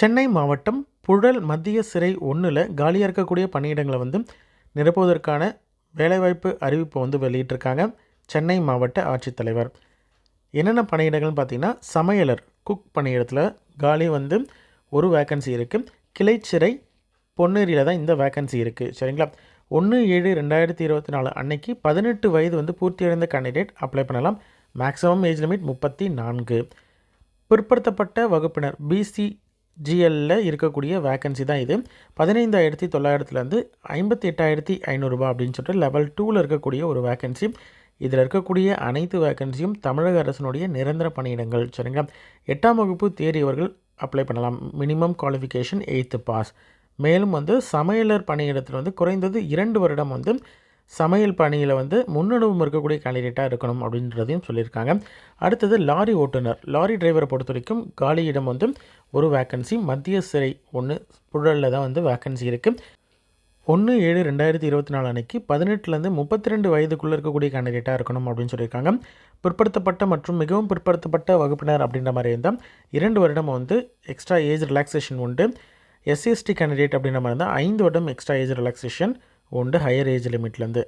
சென்னை மாவட்டம் புழல் மத்திய சிறை ஒன்றில் காலியாக இருக்கக்கூடிய பணியிடங்களை வந்து நிரப்புவதற்கான வேலைவாய்ப்பு அறிவிப்பை வந்து வெளியிட்டிருக்காங்க சென்னை மாவட்ட ஆட்சித்தலைவர். என்னென்ன பணியிடங்கள்னு பார்த்தீங்கன்னா சமையலர் குக் பணியிடத்தில் காலி வந்து ஒரு வேக்கன்சி இருக்குது கிளைச்சிறை பொன்னேரியில் தான் இந்த வேக்கன்சி இருக்குது சரிங்களா? ஒன்று ஏழு ரெண்டாயிரத்தி இருபத்தி நாலு அன்னைக்கு பதினெட்டு வயது வந்து பூர்த்தியடைந்த கேண்டிடேட் அப்ளை பண்ணலாம். மேக்ஸிமம் ஏஜ் லிமிட் முப்பத்தி நான்கு. பிற்படுத்தப்பட்ட வகுப்பினர் பிசி ஜிஎல்ல இருக்கக்கூடிய வேக்கன்சி தான் இது. பதினைந்தாயிரத்தி தொள்ளாயிரத்துலேருந்து ஐம்பத்தி எட்டாயிரத்தி ஐநூறுரூபா அப்படின்னு சொல்லிட்டு லெவல் டூவில் இருக்கக்கூடிய ஒரு வேக்கன்சி இதில் இருக்கக்கூடிய அனைத்து வேக்கன்சியும் தமிழக அரசினுடைய நிரந்தர பணியிடங்கள் சரிங்களா? எட்டாம் வகுப்பு தேறியவர்கள் அப்ளை பண்ணலாம். மினிமம் குவாலிஃபிகேஷன் எயித்து பாஸ் மேலும் வந்து சமையலர் பணியிடத்தில் வந்து குறைந்தது இரண்டு வருடம் வந்து சமையல் பணியில் வந்து முன்னனுபவம் இருக்கக்கூடிய கேண்டிடேட்டாக இருக்கணும் அப்படின்றதையும் சொல்லியிருக்காங்க. அடுத்தது லாரி ஓட்டுநர். லாரி டிரைவரை பொறுத்த வரைக்கும் காலியிடம் வந்து ஒரு வேக்கன்சி மத்திய சிறை ஒன்று புழலில் தான் வந்து வேக்கன்சி இருக்குது ஒன்று ஏழு ரெண்டாயிரத்தி இருபத்தி நாலு அன்னைக்கு பதினெட்டுலேருந்து முப்பத்தி ரெண்டு வயதுக்குள்ளே இருக்கக்கூடிய கேண்டிடேட்டாக இருக்கணும் அப்படின்னு சொல்லியிருக்காங்க. பிற்படுத்தப்பட்ட மற்றும் மிகவும் பிற்படுத்தப்பட்ட வகுப்பினர் அப்படின்ற மாதிரி இருந்தால் இரண்டு வருடம் வந்து எக்ஸ்ட்ரா ஏஜ் ரிலாக்ஸேஷன் உண்டு. எஸ்சிஎஸ்டி கேண்டிடேட் அப்படின்ற மாதிரி இருந்தால் ஐந்து வருடம் எக்ஸ்ட்ரா ஏஜ் ரிலாக்ஸேஷன் உண்டு ஹையர் ஏஜ் லிமிட்லேருந்து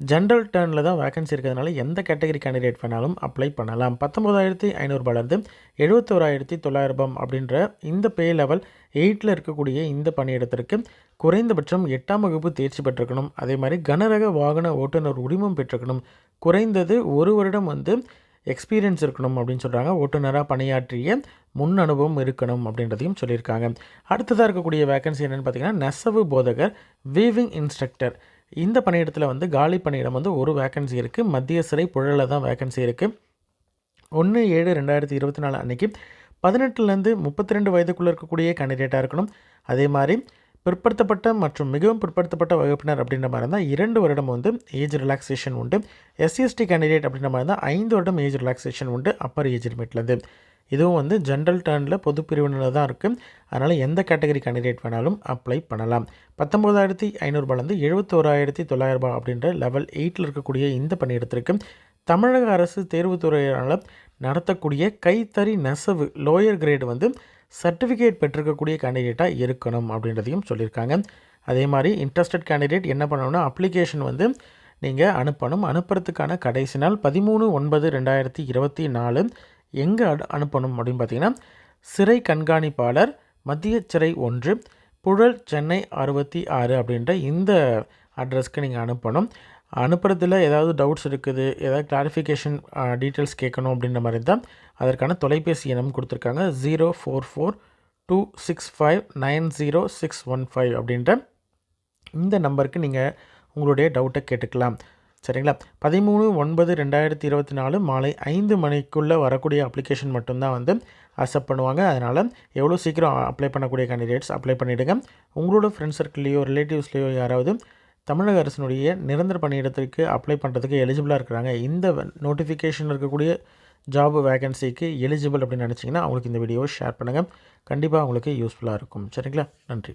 ஜென்ரல் டேர்னில் தான் வேகன்சி இருக்கிறதுனால எந்த கேட்டகரி கேண்டிடேட் வேணாலும் அப்ளை பண்ணலாம். பத்தொம்போதாயிரத்தி ஐநூறுபாலேருந்து எழுபத்தோராயிரத்தி தொள்ளாயிரம் அப்படின்ற இந்த பே லெவல் எயிட்டில் இருக்கக்கூடிய இந்த பணியிடத்திற்கு குறைந்தபட்சம் எட்டாம் வகுப்பு தேர்ச்சி பெற்றிருக்கணும். அதே மாதிரி கனரக வாகன ஓட்டுநர் உரிமம் பெற்றிருக்கணும். குறைந்தது ஒரு வருடம் வந்து எக்ஸ்பீரியன்ஸ் இருக்கணும் அப்படின்னு சொல்கிறாங்க ஓட்டுநராக பணியாற்றிய முன் அனுபவம் இருக்கணும் அப்படின்றதையும் சொல்லியிருக்காங்க. அடுத்ததாக இருக்கக்கூடிய வேகன்சி என்னென்னு பார்த்தீங்கன்னா நெசவு போதகர் வீவிங் இன்ஸ்ட்ரக்டர் இந்த பணியிடத்தில் வந்து காலி பணியிடம் வந்து ஒரு வேக்கன்சி இருக்குது மத்திய சிறை புழலில் தான் வேக்கன்சி இருக்குது ஒன்று ஏழு ரெண்டாயிரத்தி இருபத்தி நாலு அன்றைக்கி பதினெட்டுலேருந்து முப்பத்தி ரெண்டு வயதுக்குள்ளே இருக்கக்கூடிய கேண்டிடேட்டாக இருக்கணும். அதே மாதிரி பிற்படுத்தப்பட்ட மற்றும் மிகவும் பிற்படுத்தப்பட்ட வகுப்பினர் அப்படின்ற மாதிரி இருந்தால் இரண்டு வருடம் வந்து ஏஜ் ரிலாக்ஸேஷன் உண்டு. எஸ்சிஎஸ்டி கேண்டிடேட் அப்படின்ற மாதிரி இருந்தால் ஐந்து வருடம் ஏஜ் ரிலாக்ஸேஷன் உண்டு அப்பர் ஏஜ் லிமிட்லேருந்து இதுவும் வந்து ஜென்ரல் டர்னில் பொது பிரிவினில் தான் இருக்குது அதனால் எந்த கேட்டகரி கேண்டிடேட் வேணாலும் அப்ளை பண்ணலாம். பத்தொம்போதாயிரத்தி ஐநூறுபாலேருந்து எழுபத்தோராயிரத்தி தொள்ளாயிரரூபா அப்படின்ற லெவல் எயிட்டில் இருக்கக்கூடிய இந்த பணியிடத்திற்கு தமிழக அரசு தேர்வுத்துறையினால் நடத்தக்கூடிய கைத்தறி நெசவு லோயர் கிரேடு வந்து சர்டிஃபிகேட் பெற்றிருக்கக்கூடிய கேண்டிடேட்டாக இருக்கணும் அப்படின்றதையும் சொல்லியிருக்காங்க. அதே மாதிரி இன்ட்ரெஸ்டட் கேண்டிடேட் என்ன பண்ணணும்னா அப்ளிகேஷன் வந்து நீங்கள் அனுப்பணும். அனுப்புறதுக்கான கடைசி நாள் பதிமூணு ஒன்பது ரெண்டாயிரத்தி இருபத்தி நாலு. எங்கே அனு அனுப்பணும் அப்படின்னு பார்த்தீங்கன்னா சிறை கண்காணிப்பாளர் மத்திய சிறை ஒன்று புழல் சென்னை அறுபத்தி ஆறு அப்படின்ற இந்த அட்ரஸ்க்கு நீங்கள் அனுப்பணும். அனுப்புறதுல ஏதாவது டவுட்ஸ் இருக்குது ஏதாவது கிளாரிஃபிகேஷன் டீட்டெயில்ஸ் கேட்கணும் அப்படின்ற மாதிரி இருந்தால் அதற்கான தொலைபேசி எண்ணும் கொடுத்துருக்காங்க. Zero four four two six five nine zero six one five அப்படின்ற இந்த நம்பருக்கு நீங்கள் உங்களுடைய டவுட்டை கேட்டுக்கலாம். சரிங்களா? பதிமூணு ஒன்பது ரெண்டாயிரத்தி இருபத்தி நாலு மாலை ஐந்து மணிக்குள்ளே வரக்கூடிய அப்ளிகேஷன் மட்டும்தான் வந்து அக்செப்ட் பண்ணுவாங்க. அதனால் எவ்வளோ சீக்கிரம் அப்ளை பண்ணக்கூடிய கேண்டிடேட்ஸ் அப்ளை பண்ணிவிடுங்க உங்களோட ஃப்ரெண்ட்ஸ் சர்க்கிள்லேயோ ரிலேட்டிவ்ஸ்லேயோ யாராவது தமிழக அரசினுடைய நிரந்தர பணியிடத்திற்கு அப்ளை பண்ணுறதுக்கு எலிஜிபிளாக இருக்கிறாங்க. இந்த நோட்டிஃபிகேஷனில் இருக்கக்கூடிய ஜாப் வேகன்சிக்கு எலிஜிபிள் அப்படின்னு நினச்சிங்கன்னா அவங்களுக்கு இந்த வீடியோவை ஷேர் பண்ணுங்கள் கண்டிப்பாக அவங்களுக்கு யூஸ்ஃபுல்லாக இருக்கும். சரிங்களா? நன்றி.